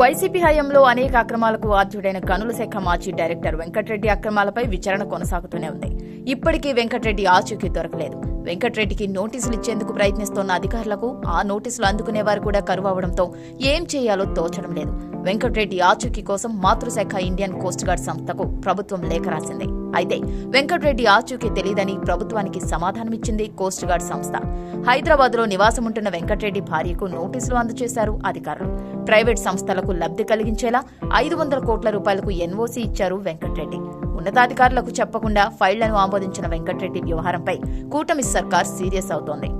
YCP హయాంలో అనేక అక్రమాలకు బాధ్యుడైన గనుల శాఖ మాజీ డైరెక్టర్ వెంకటరెడ్డి అక్రమాలపై విచారణ కొనసాగుతూనే ఉంది. ఇప్పటికీ వెంకటరెడ్డి ఆచూకీ దొరకలేదు. వెంకటరెడ్డికి నోటీసులు ఇచ్చేందుకు ప్రయత్నిస్తున్న అధికారులకు ఆ నోటీసులు అందుకునే వారు కూడా కరువు అవడంతో ఏం చేయాలో తోచడం లేదు. వెంకటరెడ్డి ఆచూకీ కోసం మాతృశాఖ ఇండియన్ కోస్ట్ గార్డ్ సంస్థకు ప్రభుత్వం లేఖ రాసింది. అయితే వెంకటరెడ్డి ఆచూకీ తెలియదని ప్రభుత్వానికి సమాధానమిచ్చింది కోస్ట్ గార్డ్ సంస్థ. హైదరాబాద్లో నివాసముంటున్న వెంకటరెడ్డి భార్యకు నోటీసులు అందజేశారు అధికారులు. ప్రైవేట్ సంస్థలకు లబ్ధి కలిగించేలా ఐదు వందల కోట్ల రూపాయలకు ఎన్ఓసీ ఇచ్చారు వెంకటరెడ్డి. ఉన్నతాధికారులకు చెప్పకుండా ఫైళ్ళను ఆమోదించిన వెంకటరెడ్డి వ్యవహారంపై కూటమి సర్కార్ సీరియస్ అవుతోంది.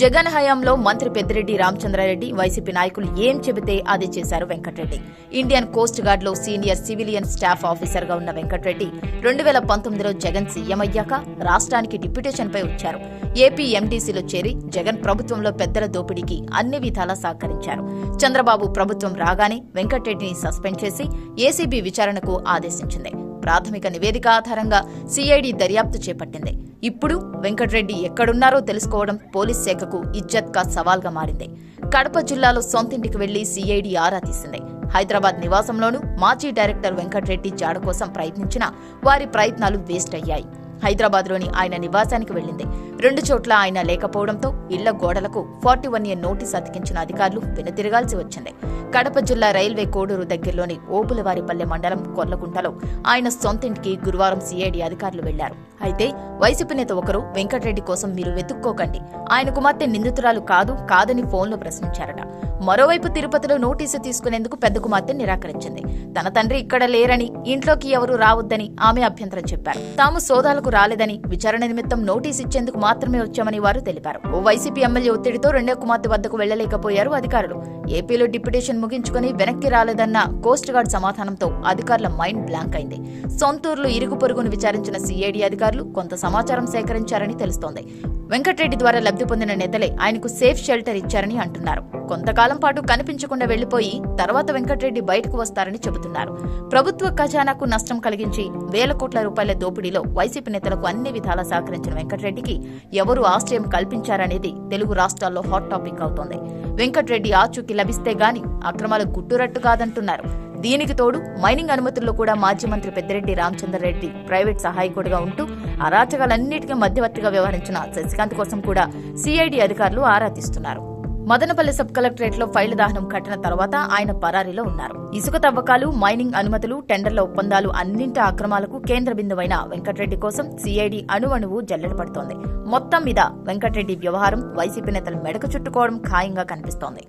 జగన్ హయాంలో మంత్రి పెద్దిరెడ్డి రామచంద్రారెడ్డి వైసీపీ నాయకులు ఏం చెబితే అది చేశారు వెంకటరెడ్డి. ఇండియన్ కోస్ట్ గార్డ్లో సీనియర్ సివిలియన్ స్టాఫ్ ఆఫీసర్గా ఉన్న వెంకటరెడ్డి రెండు వేల పంతొమ్మిదిలో జగన్ సీఎం అయ్యాక రాష్ట్రానికి డిప్యుటేషన్ పై వచ్చారు. ఏపీ ఎండీసీలో చేరి జగన్ ప్రభుత్వంలో పెద్దల దోపిడీకి అన్ని విధాలా సహకరించారు. చంద్రబాబు ప్రభుత్వం రాగానే వెంకటరెడ్డిని సస్పెండ్ చేసి ఏసీబీ విచారణకు ఆదేశించింది. ప్రాథమిక నివేదిక ఆధారంగా సిఐడి దర్యాప్తు చేపట్టింది. ఇప్పుడు వెంకటరెడ్డి ఎక్కడున్నారో తెలుసుకోవడం పోలీస్ శాఖకు ఇజ్జత్ కా సవాల్గా మారింది. కడప జిల్లాలో సొంతింటికి వెళ్ళి సిఐడి ఆరా తీసింది. హైదరాబాద్ నివాసంలోనూ మాజీ డైరెక్టర్ వెంకటరెడ్డి జాడ కోసం ప్రయత్నించినా వారి ప్రయత్నాలు వేస్ట్ అయ్యాయి. హైదరాబాద్లోని ఆయన నివాసానికి వెళ్ళింది రెండు చోట్ల ఆయన లేకపోవడంతో ఇళ్ళ గోడలకు ఫార్టీ వన్ ఇయర్ నోటీస్ అతికించిన అధికారులు వెనుతిరగాల్సి వచ్చింది. కడప జిల్లా రైల్వే కోడూరు దగ్గరలోని ఓపులవారిపల్లె మండలం కొల్లగుంటలో ఆయన సొంతింటికి గురువారం సిఐడి అధికారులు వెళ్ళారు. అయితే వైసీపీ నేత ఒకరు వెంకటరెడ్డి కోసం మీరు వెతుక్కోకండి. ఆయన కుమార్తె నిందితురాలు కాదు కాదని ఫోన్లో ప్రశ్నించారట. మరోవైపు తిరుపతిలో నోటీసు తీసుకునేందుకు పెద్ద కుమార్తె నిరాకరించింది. తన తండ్రి ఇక్కడ లేరని ఇంట్లోకి ఎవరూ రావద్దని ఆమె అభ్యంతరం చెప్పారు. తాము సోదాలకు రాలేదని విచారణ నిమిత్తం నోటీస్ ఇచ్చేందుకు మాత్రమే వచ్చామని వారు తెలిపారు. ఓ వైసీపీ ఎమ్మెల్యే ఒత్తిడితో రెండో కుమార్తె వద్దకు వెళ్ళలేకపోయారు అధికారులు. ఏపీలో డిప్యుటేషన్ ముగించుకుని వెనక్కి రాలేదన్న కోస్ట్ గార్డ్ సమాధానంతో అధికారుల మైండ్ బ్లాంక్ అయింది. సొంతూరులో ఇరుగు పొరుగును విచారించిన సిఐడి అధికారులు కొంత సమాచారం సేకరించారని తెలుస్తోంది. వెంకటరెడ్డి ద్వారా లబ్ధి పొందిన నేతలే ఆయనకు సేఫ్ షెల్టర్ ఇచ్చారని అంటున్నారు. కొంతకాలం పాటు కనిపించకుండా వెళ్ళిపోయి తర్వాత వెంకటరెడ్డి బయటకు వస్తారని చెబుతున్నారు. ప్రభుత్వ ఖజానాకు నష్టం కలిగించి వేల కోట్ల రూపాయల దోపిడీలో వైసీపీ నేతలకు అన్ని విధాలా సహకరించిన వెంకటరెడ్డికి ఎవరు ఆశ్రయం కల్పించారనేది తెలుగు రాష్ట్రాల్లో హాట్ టాపిక్ అవుతోంది. వెంకటరెడ్డి ఆచూకీ లభిస్తే గాని అక్రమాలు గుట్టురట్టు కాదంటున్నారు. దీనికి తోడు మైనింగ్ అనుమతుల్లో కూడా మాజీ మంత్రి పెద్దిరెడ్డి రామచంద్రరెడ్డి ప్రైవేట్ సహాయకుడిగా ఉంటూ అరాచకాలన్నిటికీ మధ్యవర్తిగా వ్యవహరించిన శశికాంత్ కోసం కూడా సిఐడి అధికారులు ఆరా తీస్తున్నారు. మదనపల్లి సబ్ కలెక్టరేట్లో ఫైళ్ళ దహనం కట్టిన తర్వాత ఆయన పరారీలో ఉన్నారు. ఇసుక తవ్వకాలు మైనింగ్ అనుమతులు టెండర్ల ఒప్పందాలు అన్నింటి అక్రమాలకు కేంద్ర బిందువైన వెంకటరెడ్డి కోసం సిఐడి అణువణువు జల్లెడ పడుతోంది. మొత్తం మీద వెంకటరెడ్డి వ్యవహారం వైసీపీ నేతలు మెడకు చుట్టుకోవడం ఖాయంగా కనిపిస్తోంది.